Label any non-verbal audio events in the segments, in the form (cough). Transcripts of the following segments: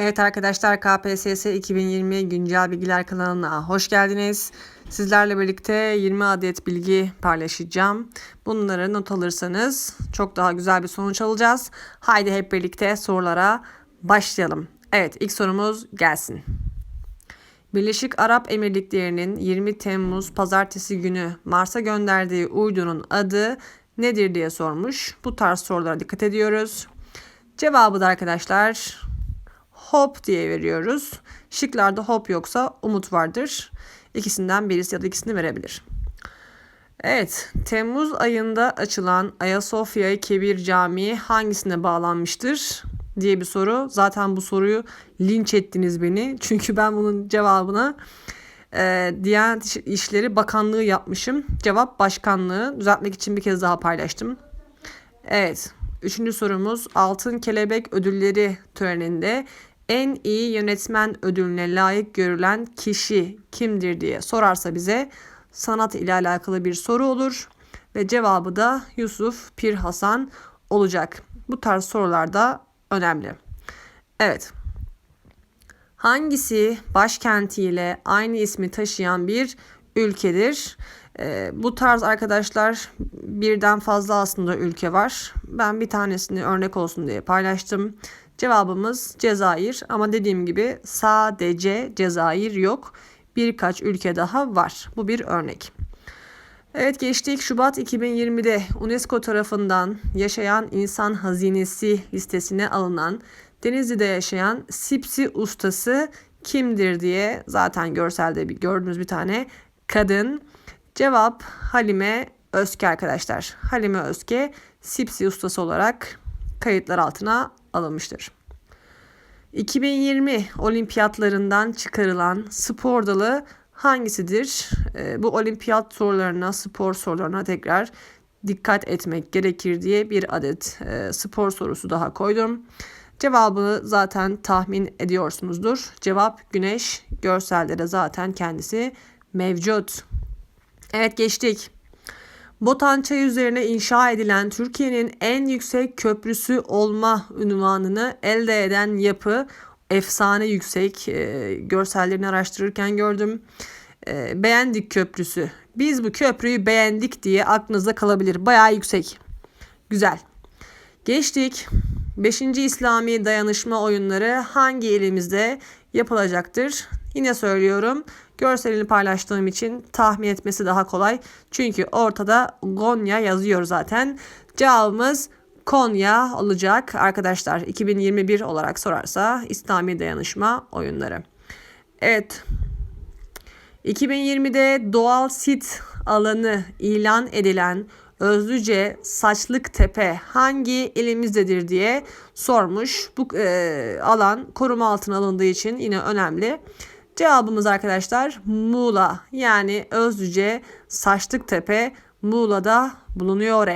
Evet arkadaşlar KPSS 2020 Güncel Bilgiler kanalına hoş geldiniz. Sizlerle birlikte 20 adet bilgi paylaşacağım. Bunları not alırsanız çok daha güzel bir sonuç alacağız. Haydi hep birlikte sorulara başlayalım. Evet ilk sorumuz gelsin. Birleşik Arap Emirlikleri'nin 20 Temmuz pazartesi günü Mars'a gönderdiği uydunun adı nedir diye sormuş. Bu tarz sorulara dikkat ediyoruz. Cevabı da arkadaşlar hop diye veriyoruz. Şıklarda hop yoksa umut vardır. İkisinden birisi ya da ikisini verebilir. Evet, Temmuz ayında açılan Ayasofya Kebir Camii hangisine bağlanmıştır diye bir soru. Zaten bu soruyu linç ettiniz beni. (laughs) Çünkü ben bunun cevabını e, Diyanet İşleri Bakanlığı yapmışım. Cevap başkanlığı. Düzeltmek için bir kez daha paylaştım. Evet, üçüncü sorumuz Altın Kelebek Ödülleri töreninde en iyi yönetmen ödülüne layık görülen kişi kimdir diye sorarsa bize sanat ile alakalı bir soru olur ve cevabı da Yusuf Pir Hasan olacak. Bu tarz sorular da önemli. Evet. Hangisi başkentiyle aynı ismi taşıyan bir ülkedir? Ee, bu tarz arkadaşlar birden fazla aslında ülke var. Ben bir tanesini örnek olsun diye paylaştım. Cevabımız Cezayir ama dediğim gibi sadece Cezayir yok. Birkaç ülke daha var. Bu bir örnek. Evet geçtik Şubat 2020'de UNESCO tarafından yaşayan insan hazinesi listesine alınan Denizli'de yaşayan Sipsi ustası kimdir diye zaten görselde bir gördüğünüz bir tane kadın. Cevap Halime Özke arkadaşlar. Halime Özke Sipsi ustası olarak kayıtlar altına alınmıştır. 2020 olimpiyatlarından çıkarılan spor dalı hangisidir? E, bu olimpiyat sorularına, spor sorularına tekrar dikkat etmek gerekir diye bir adet e, spor sorusu daha koydum. Cevabını zaten tahmin ediyorsunuzdur. Cevap güneş. Görselde de zaten kendisi mevcut. Evet geçtik. Botan Çay üzerine inşa edilen Türkiye'nin en yüksek köprüsü olma ünvanını elde eden yapı efsane yüksek. E, görsellerini araştırırken gördüm. E, beğendik köprüsü. Biz bu köprüyü beğendik diye aklınızda kalabilir. Bayağı yüksek. Güzel. Geçtik. 5. İslami dayanışma oyunları hangi ilimizde yapılacaktır? Yine söylüyorum. Görselini paylaştığım için tahmin etmesi daha kolay. Çünkü ortada Gonya yazıyor zaten. Cevabımız Konya olacak arkadaşlar. 2021 olarak sorarsa İslami dayanışma oyunları. Evet. 2020'de doğal sit alanı ilan edilen Özlüce Saçlık Tepe hangi ilimizdedir diye sormuş. Bu e, alan koruma altına alındığı için yine önemli. Cevabımız arkadaşlar Muğla yani Özlüce Saçlıktepe Muğla'da bulunuyor.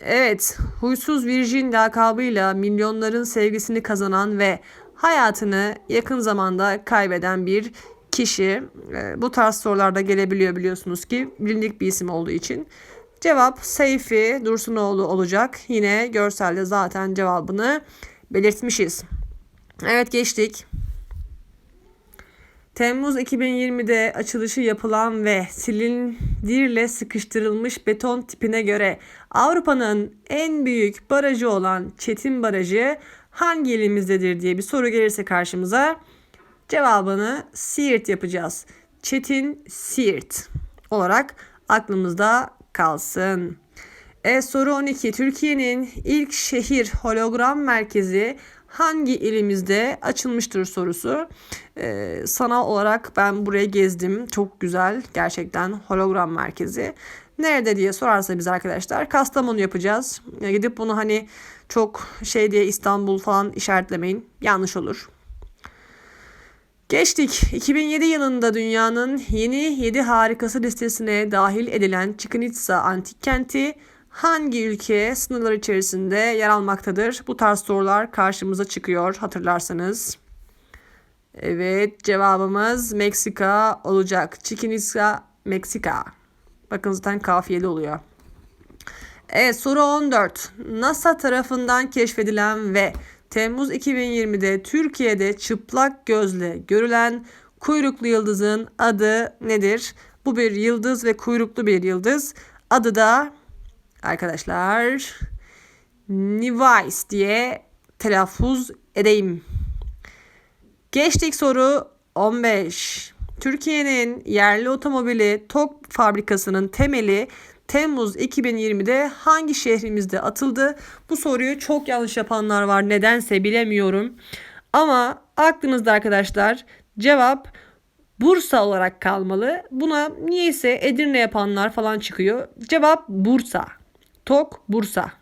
Evet, huysuz virjin lakabıyla milyonların sevgisini kazanan ve hayatını yakın zamanda kaybeden bir kişi. E, bu tarz sorularda gelebiliyor biliyorsunuz ki bilindik bir isim olduğu için. Cevap Seyfi Dursunoğlu olacak. Yine görselde zaten cevabını belirtmişiz. Evet geçtik. Temmuz 2020'de açılışı yapılan ve silindirle sıkıştırılmış beton tipine göre Avrupa'nın en büyük barajı olan Çetin Barajı hangi ilimizdedir diye bir soru gelirse karşımıza cevabını Siirt yapacağız. Çetin Siirt olarak aklımızda kalsın. E, soru 12. Türkiye'nin ilk şehir hologram merkezi hangi ilimizde açılmıştır sorusu. Ee, sanal olarak ben buraya gezdim. Çok güzel gerçekten hologram merkezi. Nerede diye sorarsa biz arkadaşlar Kastamonu yapacağız. Ya gidip bunu hani çok şey diye İstanbul falan işaretlemeyin. Yanlış olur. Geçtik. 2007 yılında dünyanın yeni 7 harikası listesine dahil edilen Chichen antik kenti hangi ülke sınırlar içerisinde yer almaktadır? Bu tarz sorular karşımıza çıkıyor hatırlarsanız. Evet cevabımız Meksika olacak. Chichen Itza Meksika. Bakın zaten kafiyeli oluyor. Evet soru 14. NASA tarafından keşfedilen ve Temmuz 2020'de Türkiye'de çıplak gözle görülen kuyruklu yıldızın adı nedir? Bu bir yıldız ve kuyruklu bir yıldız. Adı da arkadaşlar Nivais diye telaffuz edeyim. Geçtik soru 15. Türkiye'nin yerli otomobili TOK fabrikasının temeli Temmuz 2020'de hangi şehrimizde atıldı? Bu soruyu çok yanlış yapanlar var. Nedense bilemiyorum. Ama aklınızda arkadaşlar cevap Bursa olarak kalmalı. Buna niyeyse Edirne yapanlar falan çıkıyor. Cevap Bursa. Tok Bursa.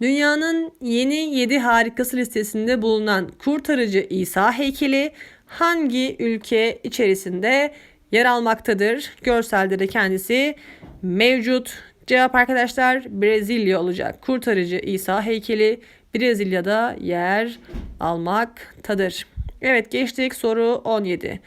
Dünyanın yeni 7 harikası listesinde bulunan kurtarıcı İsa heykeli hangi ülke içerisinde yer almaktadır? Görselde de kendisi mevcut. Cevap arkadaşlar Brezilya olacak. Kurtarıcı İsa heykeli Brezilya'da yer almaktadır. Evet geçtik soru 17.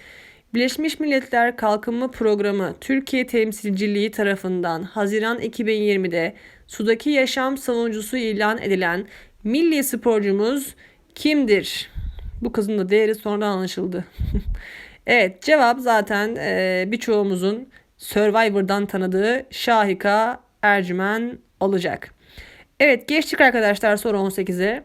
Birleşmiş Milletler Kalkınma Programı Türkiye Temsilciliği tarafından Haziran 2020'de sudaki yaşam savunucusu ilan edilen milli sporcumuz kimdir? Bu kızın da değeri sonradan anlaşıldı. (laughs) evet cevap zaten e, birçoğumuzun Survivor'dan tanıdığı Şahika Ercümen olacak. Evet geçtik arkadaşlar soru 18'e.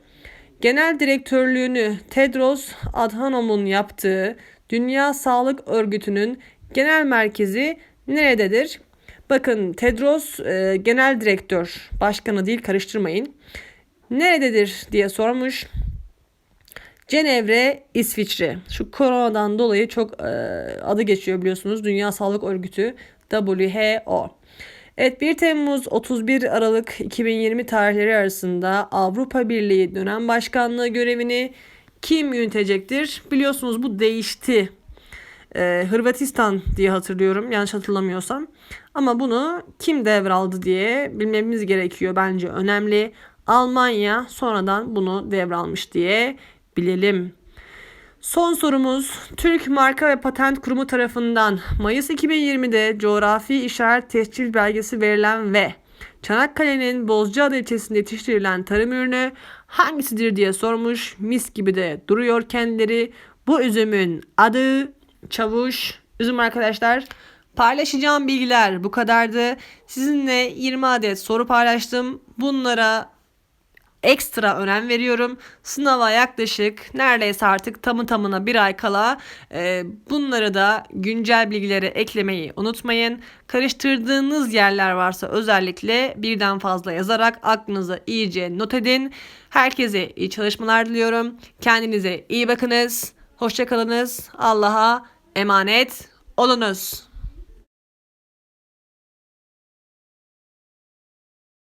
Genel direktörlüğünü Tedros Adhanom'un yaptığı Dünya Sağlık Örgütü'nün genel merkezi nerededir? Bakın Tedros e, genel direktör, başkanı değil karıştırmayın. Nerededir diye sormuş. Cenevre, İsviçre. Şu koronadan dolayı çok e, adı geçiyor biliyorsunuz. Dünya Sağlık Örgütü WHO. Evet 1 Temmuz 31 Aralık 2020 tarihleri arasında Avrupa Birliği dönem başkanlığı görevini kim yönetecektir? Biliyorsunuz bu değişti. Ee, Hırvatistan diye hatırlıyorum yanlış hatırlamıyorsam. Ama bunu kim devraldı diye bilmemiz gerekiyor bence önemli. Almanya sonradan bunu devralmış diye bilelim. Son sorumuz Türk Marka ve Patent Kurumu tarafından Mayıs 2020'de coğrafi işaret tescil belgesi verilen ve Çanakkale'nin Bozcaada ilçesinde yetiştirilen tarım ürünü hangisidir diye sormuş. Mis gibi de duruyor kendileri. Bu üzümün adı çavuş üzüm arkadaşlar. Paylaşacağım bilgiler bu kadardı. Sizinle 20 adet soru paylaştım. Bunlara ekstra önem veriyorum. Sınava yaklaşık neredeyse artık tamı tamına bir ay kala e, bunları da güncel bilgilere eklemeyi unutmayın. Karıştırdığınız yerler varsa özellikle birden fazla yazarak aklınıza iyice not edin. Herkese iyi çalışmalar diliyorum. Kendinize iyi bakınız. Hoşçakalınız. Allah'a emanet olunuz.